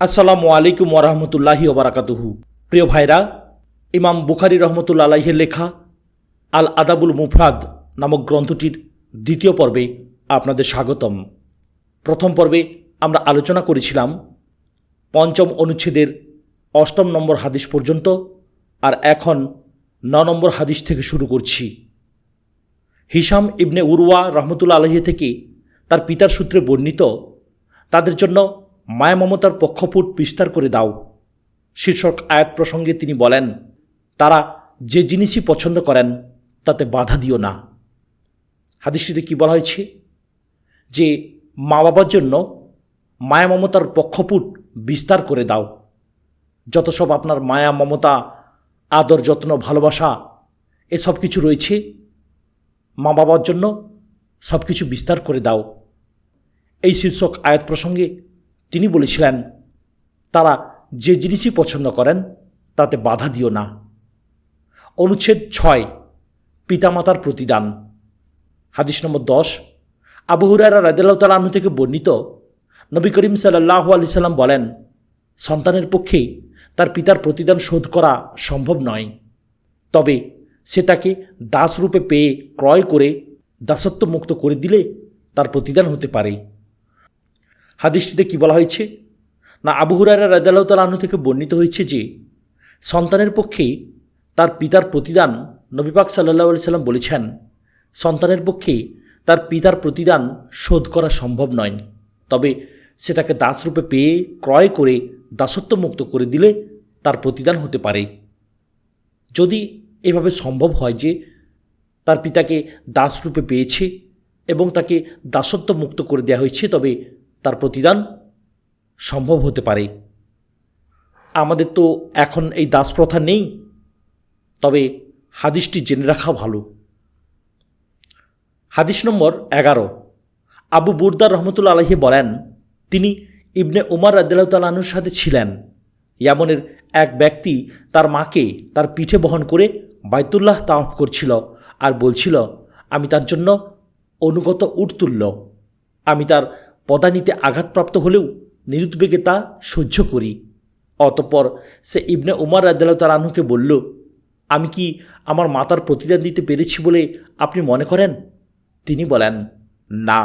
আসসালামু আলাইকুম ওরহমতুল্লাহি ওবরাকাতুহু প্রিয় ভাইরা, ইমাম বুখারি রহমতুল্লা আলাইহের লেখা আল আদাবুল মুফরাদ নামক গ্রন্থটির দ্বিতীয় পর্বে আপনাদের স্বাগতম। প্রথম পর্বে আমরা আলোচনা করেছিলাম পঞ্চম অনুচ্ছেদের অষ্টম নম্বর হাদিস পর্যন্ত আর এখন ন নম্বর হাদিস থেকে শুরু করছি। হিসাম ইবনে উরওয়া রহমতুল্লা আলহি থেকে তার পিতার সূত্রে বর্ণিত, তাদের জন্য মায়া মমতার পক্ষপুট বিস্তার করে দাও। শীর্ষক আয়াত প্রসঙ্গে তিনি বলেন, তারা যে জিনিসই পছন্দ করেন, তাতে বাধা দিও না। হাদিসটিতে কি বলা হয়েছে? যে মা বাবার জন্য মায়া মমতার পক্ষপুট বিস্তার করে দাও। যত সব আপনার মায়া, মমতা, আদর, যত্ন, ভালোবাসা, এসব কিছু রয়েছে মা বাবার জন্য সব কিছু বিস্তার করে দাও। এই শীর্ষক আয়াত প্রসঙ্গে তিনি বলেছিলেন, তারা যে জিনিসই পছন্দ করেন, তাতে বাধা দিও না। অনুচ্ছেদ ছয়, পিতামাতার প্রতিদান। হাদিস নম্বর দশ, আবু হুরারা রাদিল্লাহ তালাহু থেকে বর্ণিত, নবী করিম সাল্লাহ আলি সাল্লাম বলেন, সন্তানের পক্ষে তার পিতার প্রতিদান শোধ করা সম্ভব নয়। তবে সে তাকে দাসরূপে পেয়ে ক্রয় করে দাসত্ব মুক্ত করে দিলে তার প্রতিদান হতে পারে। হাদিসটিতে কি বলা হয়েছে? না, আবু হুরারা রাদাল্লাহ তালাহু থেকে বর্ণিত হয়েছে যে, সন্তানের পক্ষে তার পিতার প্রতিদান নবীপাক সাল্লাহ আলি সাল্লাম বলেছেন, সন্তানের পক্ষে তার পিতার প্রতিদান শোধ করা সম্ভব নয়। তবে সেটাকে দাসরূপে পেয়ে ক্রয় করে দাসত্ব মুক্ত করে দিলে তার প্রতিদান হতে পারে। যদি এভাবে সম্ভব হয় যে তার পিতাকে দাসরূপে পেয়েছে এবং তাকে দাসত্ব মুক্ত করে দেওয়া হয়েছে, তবে তার প্রতিদান সম্ভব হতে পারে। আমাদের তো এখন এই দাস প্রথা নেই, তবে হাদিসটি জেনে রাখা ভালো। হাদিস নম্বর এগারো। আবু বুরদার রহমতুল্লা আলহি বলেন, তিনি ইবনে উমার রাদিল্লাহ তালাহুর সাথে ছিলেন। ইয়ামনের এক ব্যক্তি তার মাকে তার পিঠে বহন করে বাইতুল্লাহ তাওয়াফ করছিল আর বলছিল, আমি তার জন্য অনুগত উট তুলল। আমি তার পদানিতে আঘাতপ্রাপ্ত হলেও নিরুদ্বেগে তা সহ্য করি। অতপর সে ইবনে উমার রাদিল্লাহ তালাহুকে বলল, আমি কি আমার মাতার প্রতিদান দিতে পেরেছি বলে আপনি মনে করেন? তিনি বলেন, না,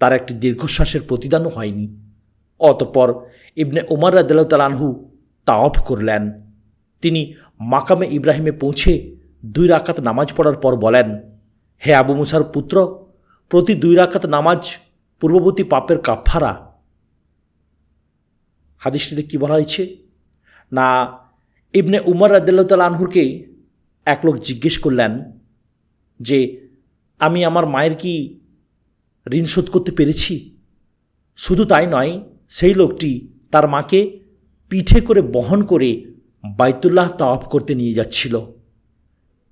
তার একটি দীর্ঘশ্বাসের প্রতিদানও হয়নি। অতপর ইবনে উমার রাদিল্লাহ তা অফ করলেন। তিনি মাকামে ইব্রাহিমে পৌঁছে দুই রাকাত নামাজ পড়ার পর বলেন, হে আবু মুসার পুত্র, প্রতি দুই রাকাত নামাজ পূর্ববর্তী পাপের কাফারা হাদিসটিতে কী বলা হয়েছে? না, ইবনে উমর রাদিল্লাহ তালানহুরকে এক লোক জিজ্ঞেস করলেন যে, আমি আমার মায়ের কি ঋণ শোধ করতে পেরেছি? শুধু তাই নয়, সেই লোকটি তার মাকে পিঠে করে বহন করে বাইতুল্লাহ তাওয়াফ করতে নিয়ে যাচ্ছিল।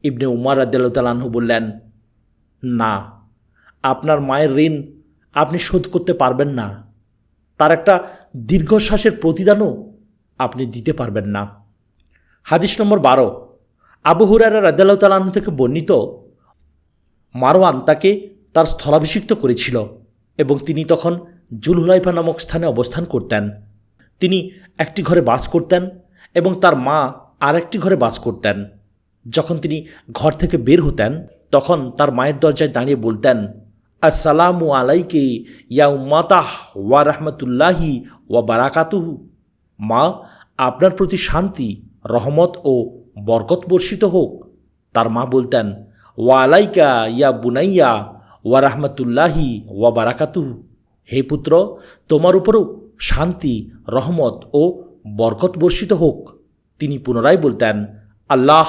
ইবনে উমার আদালতালাহু বললেন, না, আপনার মায়ের ঋণ আপনি শোধ করতে পারবেন না। তার একটা দীর্ঘশ্বাসের প্রতিদানও আপনি দিতে পারবেন না। হাদিস নম্বর বারো। আবু হুরারা রাদাল্লাহ তালাহু থেকে বর্ণিত, মারওয়ান তাকে তার স্থলাভিষিক্ত করেছিল এবং তিনি তখন জুলহুলাইফা নামক স্থানে অবস্থান করতেন। তিনি একটি ঘরে বাস করতেন এবং তার মা আর একটি ঘরে বাস করতেন। যখন তিনি ঘর থেকে বের হতেন, তখন তার মায়ের দরজায় দাঁড়িয়ে বলতেন আসসালামু আলাইকে ইয়া উম্মাতাহ ওয়া রহমতুল্লাহি ওয়া বারাকাতুহু। মা, আপনার প্রতি শান্তি, রহমত ও বরকত বর্ষিত হোক। তার মা বলতেন, ওয়া আলাইকা ইয়া বুনাইয়া ওয়া রাহমাতুল্লাহি ওয়া বারাকাতুহু। হে পুত্র, তোমার উপরও শান্তি, রহমত ও বরকত বর্ষিত হোক। তিনি পুনরায় বলতেন, আল্লাহ,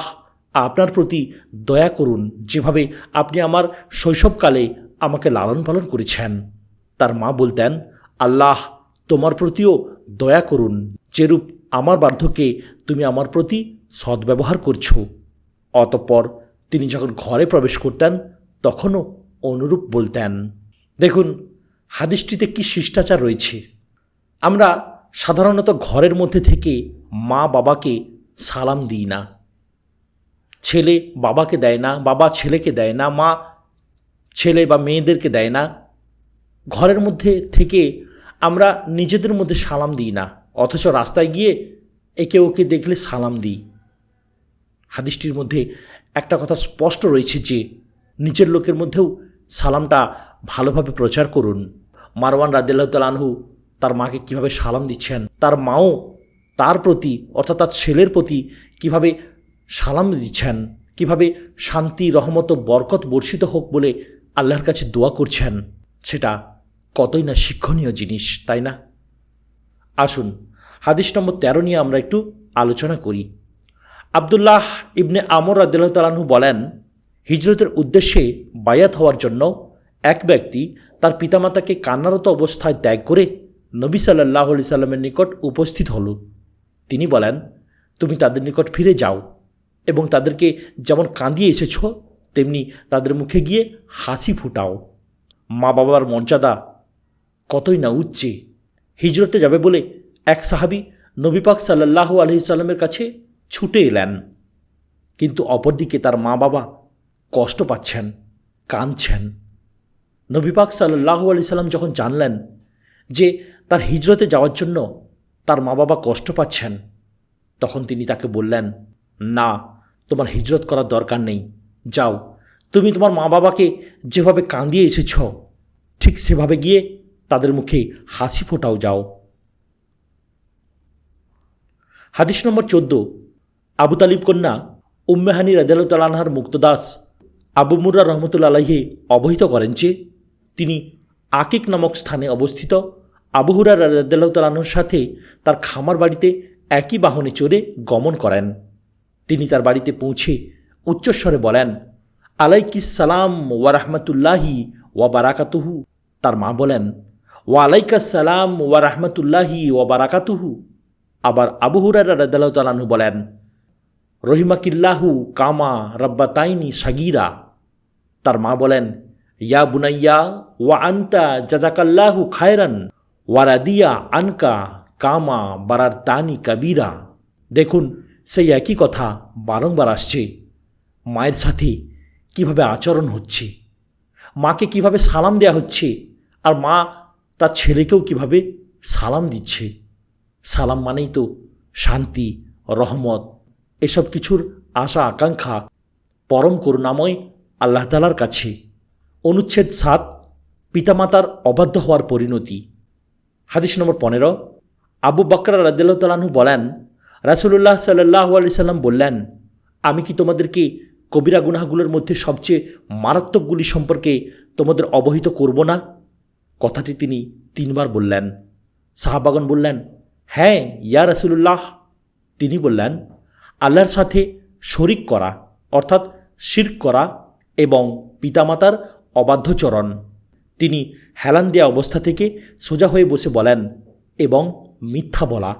আপনার প্রতি দয়া করুন। যেভাবে আপনি আমার শৈশবকালে আমাকে লালন পালন করেছেন। তার মা বলতেন, আল্লাহ, তোমার প্রতিও দয়া করুন। যেরূপ আমার বার্ধক্যে তুমি আমার প্রতি সদ্ব্যবহার করছ। অতঃপর তিনি যখন ঘরে প্রবেশ করতেন, তখনও অনুরূপ বলতেন। দেখুন, হাদিসটিতে কি শিষ্টাচার রয়েছে। আমরা সাধারণত ঘরের মধ্যে থেকে মা বাবাকে সালাম দিই না। ছেলে বাবাকে দেয় না, বাবা ছেলেকে দেয় না, মা ছেলে বা মেয়েদেরকে দেয় না। ঘরের মধ্যে থেকে আমরা নিজেদের মধ্যে সালাম দিই না। অথচ রাস্তায় গিয়ে একে ওকে দেখলে সালাম দিই। হাদিসটির মধ্যে একটা কথা স্পষ্ট রয়েছে যে, নিচের লোকের মধ্যেও সালামটা ভালোভাবে প্রচার করুন। মারওয়ান রাদিল্লাহ তালানহু তার মাকে কীভাবে সালাম দিচ্ছেন, তার মাও তার প্রতি অর্থাৎ তার ছেলের প্রতি কীভাবে সালাম দিচ্ছেন, কীভাবে শান্তি, রহমত বরকত বর্ষিত হোক বলে আল্লাহর কাছে দোয়া করছেন, সেটা কতই না শিক্ষণীয় জিনিস, তাই না? আসুন, হাদিস নম্বর তেরো নিয়ে আমরা একটু আলোচনা করি। আবদুল্লাহ ইবনে আমর রাদিল্লাহ তালাহু বলেন, হিজরতের উদ্দেশ্যে বায়াত হওয়ার জন্য এক ব্যক্তি তার পিতামাতাকে কান্নারত অবস্থায় ত্যাগ করে নবী সাল্লাহ আলি সাল্লামের নিকট উপস্থিত হল। তিনি বলেন, তুমি তাদের নিকট ফিরে যাও এবং তাদেরকে যেমন কাঁদিয়ে এসেছ তেমনি তাদের মুখে গিয়ে হাসি ফুটাও। মা বাবার মর্যাদা কতই না উচ্চে। হিজরতে যাবে বলে এক সাহাবি নবীপাক সাল্লাহ আলহি সাল্লামের কাছে ছুটে এলেন। কিন্তু অপরদিকে তার মা বাবা কষ্ট পাচ্ছেন, কাঁদছেন। নবীপাক সাল্লাহ আলি সাল্লাম যখন জানলেন যে তার হিজরতে যাওয়ার জন্য তার মা বাবা কষ্ট পাচ্ছেন, তখন তিনি তাকে বললেন, না, তোমার হিজরত করার দরকার নেই। যাও, তুমি তোমার মা বাবাকে যেভাবে কাঁদিয়ে এসেছ, ঠিক সেভাবে গিয়ে তাদের মুখে হাসি ফোটাও যাও। হাদিস নম্বর চোদ্দ, আবু তালিব কন্যা উম্মেহানি রাজালতালানহার মুক্তদাস আবু মুর্রা রহমতুল্লা আলাহি অবহিত করেন যে, তিনি আকিক নামক স্থানে অবস্থিত আবু হুরা রাজাল্লাহতালাহর সাথে তার খামার বাড়িতে একই বাহনে চড়ে গমন করেন। তিনি তার বাড়িতে পৌঁছে উচ্চস্বরে বলেন, আলাইকিস সালাম ওয়া রাহমাতুল্লাহি ওয়া বারাকাতুহু। তার মা বলেন, ওয়া আলাইকাস সালাম ওয়া রাহমাতুল্লাহি ওয়া বারাকাতুহু। আবার আবু হুরার রাদাল্লাহ তালাহু বলেন, রহিমাকিল্লাহু কামা রব্বাতাইনি সাগিরা। তার মা বলেন, ইয়া বুনাইয়া, ওয়া আন্তা জাজাকাল্লাহু খায়রান ওয়ারাদিয়া আনকা কামা বারার তানি কাবিরা। দেখুন, সেই একই কথা বারংবার আসছে। মায়ের সাথে কীভাবে আচরণ হচ্ছে? মাকে কীভাবে সালাম দেয়া হচ্ছে? আর মা তার ছেলেকেও কীভাবে সালাম দিচ্ছে? সালাম মানেই তো শান্তি, রহমত, এসব কিছুর আশা, আকাঙ্ক্ষা পরম করুণাময় আল্লাহ তালার কাছে। অনুচ্ছেদ সাত, পিতামাতার অবাধ্য হওয়ার পরিণতি। হাদিস নম্বর পনেরো, আবু বকর রাদিল্লাহতালাহু বলেন, রাসুলুল্লাহ সাল্লাহ আলি সাল্লাম বললেন, আমি কি তোমাদেরকে কবিরা গুনাহগুলোর মধ্যে সবচেয়ে মারাত্মকগুলি সম্পর্কে তোমাদের অবহিত করব না? কথাটি তিনি তিনবার বললেন। সাহাবাগন বললেন হ্যাঁ ইয়া রাসুলুল্লাহ। তিনি বললেন, আল্লাহর সাথে শরিক করা, অর্থাৎ শির্ক করা এবং পিতামাতার অবাধ্যচরণ তিনি হেলান দেয়া অবস্থা থেকে সোজা হয়ে বসে বলেন এবং মিথ্যা বলা।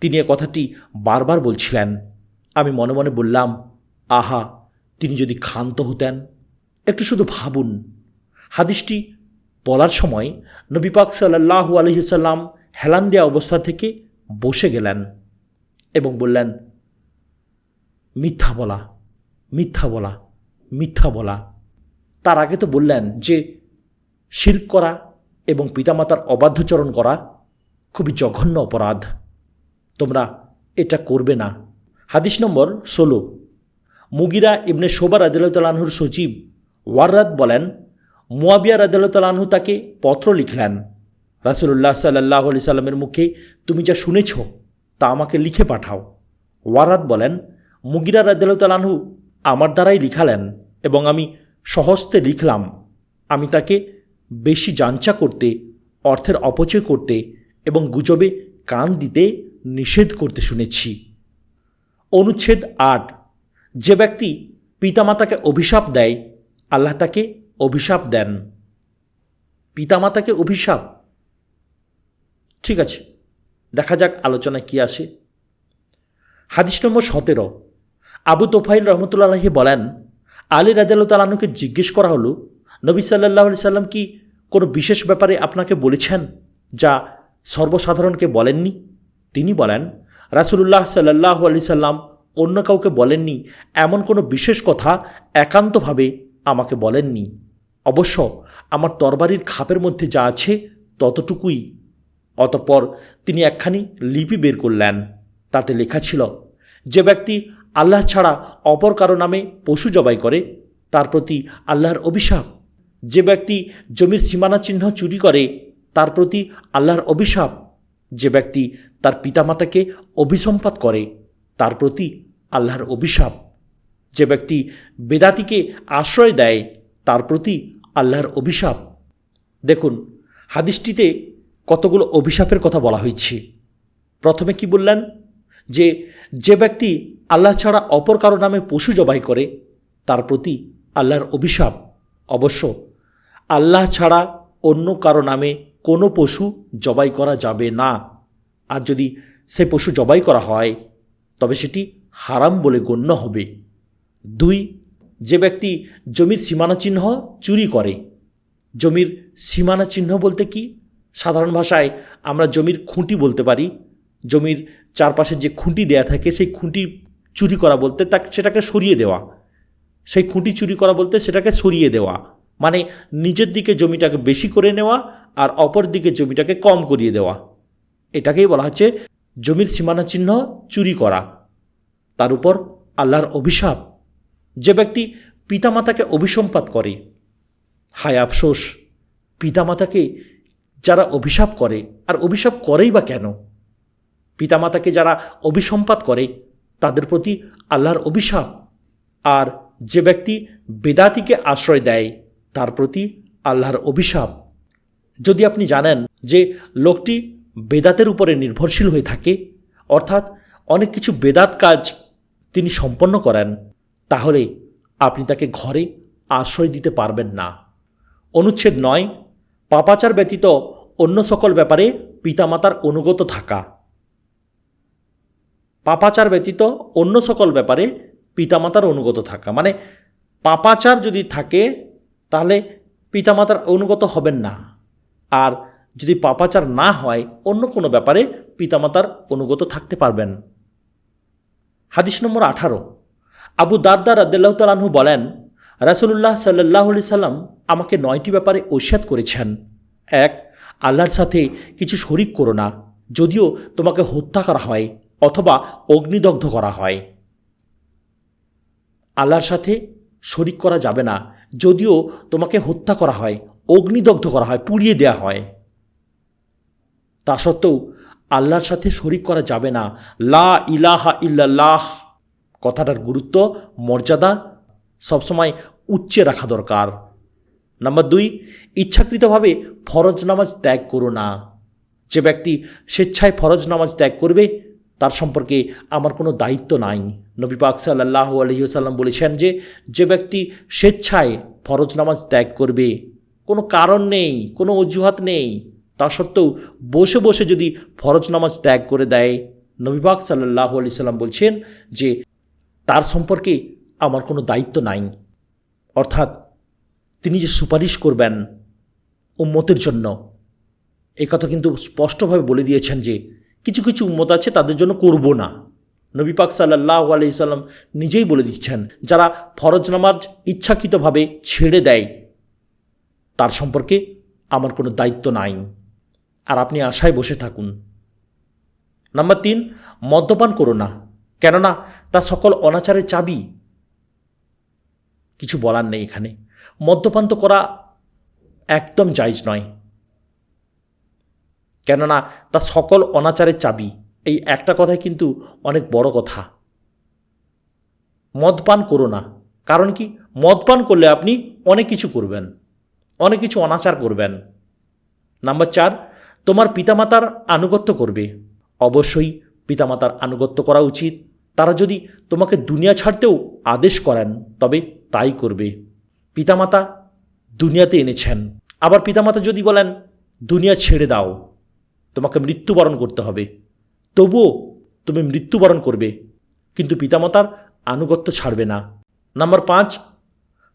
তিনি এ কথাটি বারবার বলছিলেন। আমি মনে মনে বললাম, আহা তিনি যদি ক্ষান্ত হতেন, একটু শুধু ভাবুন। হাদিসটি বলার সময় নবী পাক সাল্লাহু আলহিসাল্লাম হেলান দেয়া অবস্থা থেকে বসে গেলেন এবং বললেন, মিথ্যা বলা মিথ্যা বলা মিথ্যা বলা। তার আগে তো বললেন যে শির করা এবং পিতামাতার অবাধ্যচরণ করা খুবই জঘন্য অপরাধ। তোমরা এটা করবে না। হাদিস নম্বর ষোলো। মুগিরা ইবনে শোবার আদালতালাহুর সচিব ওয়াররাত বলেন, মুয়াবিয়া আদালতালাহু তাকে পত্র লিখলেন। রাসুল্লাহ সাল্লাহ আলি সাল্লামের মুখে, তুমি যা শুনেছ, তা আমাকে লিখে পাঠাও। ওয়ারাত বলেন, মুগিরা রাদালতালাহু আমার দ্বারাই লিখালেন এবং আমি সহস্তে লিখলাম। আমি তাকে বেশি যাঞ্চা করতে, অর্থের অপচয় করতে এবং গুজবে কান দিতে নিষেধ করতে শুনেছি। অনুচ্ছেদ আট যে ব্যক্তি পিতামাতাকে অভিশাপ দেয়, আল্লাহ তাকে অভিশাপ দেন। পিতামাতাকে অভিশাপ? ঠিক আছে, দেখা যাক আলোচনায় কি আসে। হাদিস নম্বর সতেরো। আবু তোফাইল রহমতুল্লাহি বলেন, আলী রাজালতালানুকে জিজ্ঞেস করা হলো, নবী সাল্লাহ সাল্লাম কি কোনো বিশেষ ব্যাপারে আপনাকে বলেছেন যা সর্বসাধারণকে বলেননি? তিনি বলেন, রাসুলুল্লাহ সাল্লাহ আলি সাল্লাম অন্য কাউকে বলেননি, এমন কোনো বিশেষ কথা একান্তভাবে আমাকে বলেননি। অবশ্য আমার তরবারির খাপের মধ্যে যা আছে ততটুকুই। অতঃপর তিনি একখানি লিপি বের করলেন, তাতে লেখা ছিল, যে ব্যক্তি আল্লাহ ছাড়া অপর কারও নামে পশু জবাই করে, তার প্রতি আল্লাহর অভিশাপ। যে ব্যক্তি জমির সীমানা চিহ্ন চুরি করে, তার প্রতি আল্লাহর অভিশাপ। যে ব্যক্তি তার পিতামাতাকে অভিসম্পাত করে তার প্রতি আল্লাহর অভিশাপ। যে ব্যক্তি বেদাতিকে আশ্রয় দেয়, তার প্রতি আল্লাহর অভিশাপ। দেখুন, হাদিসটিতে কতগুলো অভিশাপের কথা বলা হয়েছে। প্রথমে কি বললেন? যে যে ব্যক্তি আল্লাহ ছাড়া অপর কারও নামে পশু জবাই করে, তার প্রতি আল্লাহর অভিশাপ। অবশ্য, আল্লাহ ছাড়া অন্য কারও নামে কোনো পশু জবাই করা যাবে না। আর যদি সে পশু জবাই করা হয় তবে সেটি হারাম বলে গণ্য হবে। দুই, যে ব্যক্তি জমির সীমানা চিহ্ন চুরি করে। জমির সীমানা চিহ্ন বলতে কি? সাধারণ ভাষায় আমরা জমির খুঁটি বলতে পারি। জমির চারপাশে যে খুঁটি দেয়া থাকে, সেই খুঁটি চুরি করা বলতে তা সেটাকে সরিয়ে দেওয়া। সেই খুঁটি চুরি করা বলতে সেটাকে সরিয়ে দেওয়া। মানে নিজের দিকে জমিটাকে বেশি করে নেওয়া আর অপর দিকে জমিটাকে কম করিয়ে দেওয়া। এটাকেই বলা হচ্ছে জমির সীমানা চিহ্ন চুরি করা। তার উপর আল্লাহর অভিশাপ। যে ব্যক্তি পিতামাতাকে অভিসম্পাত করে, হায় আফসোস, পিতামাতাকে যারা অভিশাপ করে, আর অভিশাপ করেই বা কেন? পিতামাতাকে যারা অভিসম্পাত করে, তাদের প্রতি আল্লাহর অভিশাপ। আর যে ব্যক্তি বেদাতিকে আশ্রয় দেয়, তার প্রতি আল্লাহর অভিশাপ। যদি আপনি জানেন যে লোকটি বেদাতের উপরে নির্ভরশীল হয়ে থাকে, অর্থাৎ অনেক কিছু বেদাত কাজ তিনি সম্পন্ন করেন, তাহলে আপনি তাকে ঘরে আশ্রয় দিতে পারবেন না। অনুচ্ছেদ নয়, পাপাচার ব্যতীত অন্য সকল ব্যাপারে পিতামাতার অনুগত থাকা। পাপাচার ব্যতীত অন্য সকল ব্যাপারে পিতামাতার অনুগত থাকা। মানে পাপাচার যদি থাকে, তাহলে পিতামাতার অনুগত হবেন না। আর যদি পাপাচার না হয়, অন্য কোনো ব্যাপারে পিতামাতার অনুগত থাকতে পারবেন। হাদিস নম্বর আঠারো। আবু দারদা রাদ্দাল্লাহ তালাহু বলেন, রাসুলুল্লাহ সাল্লাহ আলি সাল্লাম আমাকে নয়টি ব্যাপারে ঐশ্বাদ করেছেন। এক, আল্লাহর সাথে কিছু শরিক করো না, যদিও তোমাকে হত্যা করা হয় অথবা অগ্নিদগ্ধ করা হয়। আল্লাহর সাথে শরিক করা যাবে না, যদিও তোমাকে হত্যা করা হয়, অগ্নিদগ্ধ করা হয়, পুড়িয়ে দেয়া হয়। তা সত্ত্বেও আল্লাহর সাথে শরিক করা যাবে না। লা ইলাহা ইল্লাল্লাহ। কথাটার গুরুত্ব, মর্যাদা সবসময় উচ্চে রাখা দরকার। নাম্বার দুই, ইচ্ছাকৃতভাবে ফরজ নামাজ ত্যাগ করো না। যে ব্যক্তি স্বেচ্ছায় ফরজ নামাজ ত্যাগ করবে, তার সম্পর্কে আমার কোনো দায়িত্ব নাই। নবী পাক সাল্লাহ আলহিসাল্লাম বলেছেন যে যে ব্যক্তি স্বেচ্ছায় ফরজ নামাজ ত্যাগ করবে, কোনো কারণ নেই, কোনো অজুহাত নেই তা সত্ত্বেও বসে বসে যদি ফরজ নামাজ ত্যাগ করে দেয়, নবী পাক সাল্লাহ আলি সাল্লাম বলছেন যে, তার সম্পর্কে আমার কোনো দায়িত্ব নাই। অর্থাৎ তিনি যে সুপারিশ করবেন উম্মতের জন্য এই কথা কিন্তু স্পষ্টভাবে বলে দিয়েছেন যে, কিছু কিছু উম্মত আছে তাদের জন্য করব না। নবী পাক সাল্লাহ আলি সাল্লাম নিজেই বলে দিচ্ছেন, যারা ফরজ নামাজ ইচ্ছাকৃতভাবে ছেড়ে দেয়, তার সম্পর্কে আমার কোনো দায়িত্ব নাই। আর আপনি আশায় বসে থাকুন। নাম্বার তিন, মদ্যপান করো না, কেননা তা সকল অনাচারের চাবি। কিছু বলার নেই এখানে। মদ্যপান তো করা একদম জায়জ নয়। কেননা তা সকল অনাচারের চাবি। এই একটা কথাই কিন্তু অনেক বড় কথা। মদ পান করো না, কারণ কি? মদ পান করলে আপনি অনেক কিছু করবেন, অনেক কিছু অনাচার করবেন। নাম্বার চার তোমার পিতামাতার আনুগত্য করবে। অবশ্যই পিতামাতার আনুগত্য করা উচিত। তারা যদি তোমাকে দুনিয়া ছাড়তেও আদেশ করেন, তবে তাই করবে। পিতামাতা দুনিয়াতে এনেছেন। আবার পিতামাতা যদি বলেন, দুনিয়া ছেড়ে দাও, তোমাকে মৃত্যুবরণ করতে হবে। তবুও তুমি মৃত্যুবরণ করবে। কিন্তু পিতামাতার আনুগত্য ছাড়বে না। নাম্বার পাঁচ,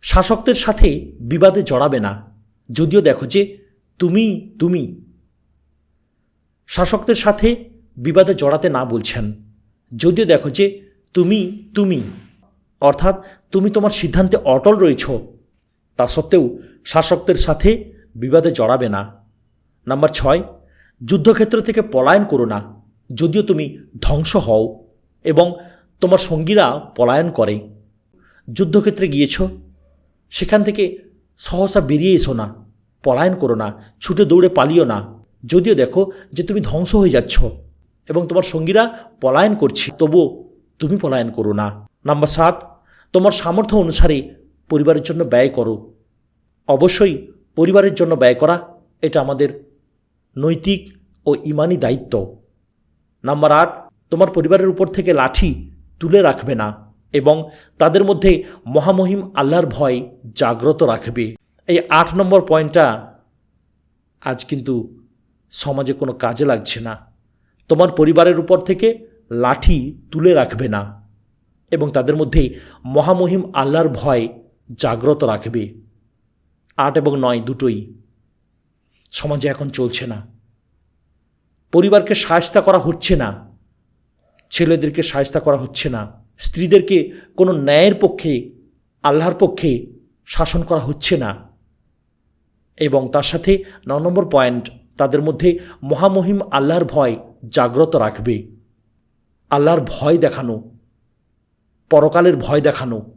শাসকদের সাথে বিবাদে জড়াবে না। যদিও দেখো যে তুমি তুমি শাসকদের সাথে বিবাদে জড়াতে না বলছেন। যদিও দেখো যে তুমি তুমি, অর্থাৎ তুমি তোমার সিদ্ধান্তে অটল রয়েছ, তা সত্ত্বেও শাসকদের সাথে বিবাদে জড়াবে না। নাম্বার ছয়, যুদ্ধক্ষেত্র থেকে পলায়ন করো না, যদিও তুমি ধ্বংস হও এবং তোমার সঙ্গীরা পলায়ন করে। যুদ্ধক্ষেত্রে গিয়েছ, সেখান থেকে সহসা বেরিয়ে এসো না, পলায়ন করো না, ছুটে দৌড়ে পালিও না। যদিও দেখো যে তুমি ধ্বংস হয়ে যাচ্ছ এবং তোমার সঙ্গীরা পলায়ন করছে, তবুও তুমি পলায়ন করো না। নাম্বার সাত, তোমার সামর্থ্য অনুসারে পরিবারের জন্য ব্যয় করো। অবশ্যই পরিবারের জন্য ব্যয় করা, এটা আমাদের নৈতিক ও ইমানি দায়িত্ব। নাম্বার আট, তোমার পরিবারের উপর থেকে লাঠি তুলে রাখবে না এবং তাদের মধ্যে মহামহিম আল্লাহর ভয় জাগ্রত রাখবে। এই আট নম্বর পয়েন্টটা আজ কিন্তু সমাজে কোনো কাজে লাগছে না। তোমার পরিবারের উপর থেকে লাঠি তুলে রাখবে না এবং তাদের মধ্যে মহামহিম আল্লাহর ভয় জাগ্রত রাখবে। আট এবং নয় দুটোই সমাজে এখন চলছে না। পরিবারকে সায়স্তা করা হচ্ছে না। ছেলেদেরকে সায়স্তা করা হচ্ছে না। স্ত্রীদেরকে কোনো ন্যায়ের পক্ষে, আল্লাহর পক্ষে শাসন করা হচ্ছে না। এবং তার সাথে ন নম্বর পয়েন্ট তাদের মধ্যে মহামহিম আল্লাহর ভয় জাগ্রত রাখবে। আল্লাহর ভয় দেখানো, পরকালের ভয় দেখানো,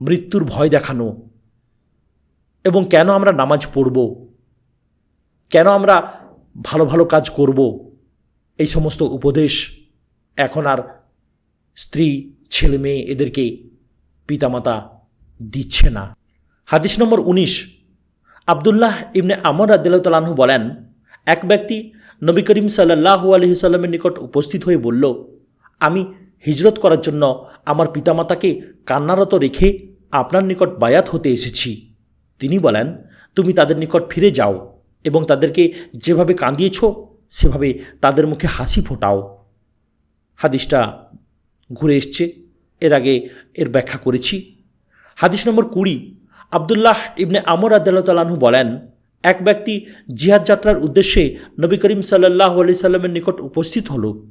মৃত্যুর ভয় দেখানো। এবং কেন আমরা নামাজ পড়ব? কেন আমরা ভালো ভালো কাজ করব? এই সমস্ত উপদেশ এখন আর স্ত্রী, ছেলে, মেয়ে এদেরকে পিতামাতা দিচ্ছে না। হাদিস নম্বর উনিশ। আবদুল্লাহ ইবনে আমর আদিল্লাহতালাহু বলেন এক ব্যক্তি নবী করিম সাল্লাহু আলহি সাল্লামের নিকট উপস্থিত হয়ে বলল, আমি হিজরত করার জন্য আমার পিতামাতাকে কান্নারত রেখে আপনার নিকট বায়াত হতে এসেছি। তিনি বলেন, তুমি তাদের নিকট ফিরে যাও এবং তাদেরকে যেভাবে কাঁদিয়েছ, সেভাবে তাদের মুখে হাসি ফোটাও। হাদিসটা ঘুরে এসছে। এর আগে এর ব্যাখ্যা করেছি। হাদিস নম্বর কুড়ি, আবদুল্লাহ ইবনে আমর আদালতালাহু বলেন এক ব্যক্তি জিহাদ যাত্রার উদ্দেশ্যে নবী করিম সাল্লাহ আলি সাল্লামের নিকট উপস্থিত হল।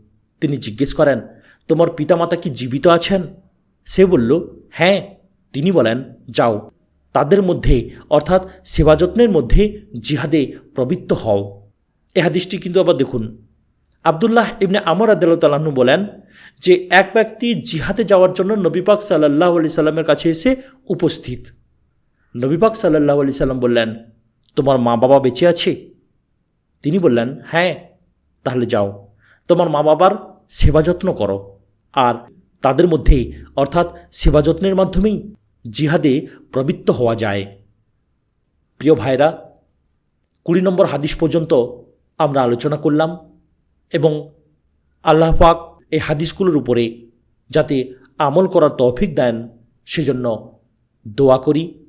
তিনি জিজ্ঞেস করেন, তোমার পিতামাতা কি জীবিত আছেন? সে বলল হ্যাঁ তিনি বলেন, যাও। তাদের মধ্যে, অর্থাৎ সেবা যত্নের মধ্যে জিহাদে প্রবৃত্ত হও। এ কিন্তু আবার দেখুন। আবদুল্লাহ ইবনে আমর আদালতালাহু বলেন যে, এক ব্যক্তি জিহাদে যাওয়ার জন্য নবীপাক সাল্লাহ আলি সাল্লামের কাছে এসে উপস্থিত। নবীপাক সাল্লাহ আলি সাল্লাম বললেন তোমার মা বাবা বেঁচে আছে? তিনি বললেন হ্যাঁ তাহলে যাও। তোমার মা বাবার সেবা যত্ন করো। আর তাদের মধ্যে, অর্থাৎ সেবা যত্নের মাধ্যমেই জিহাদে প্রবৃত্ত হওয়া যায়। প্রিয় ভাইরা কুড়ি নম্বর হাদিস পর্যন্ত আমরা আলোচনা করলাম এবং আল্লাহ পাক এই হাদিসগুলোর উপরে যাতে আমল করার তৌফিক দেন, সেজন্য দোয়া করি।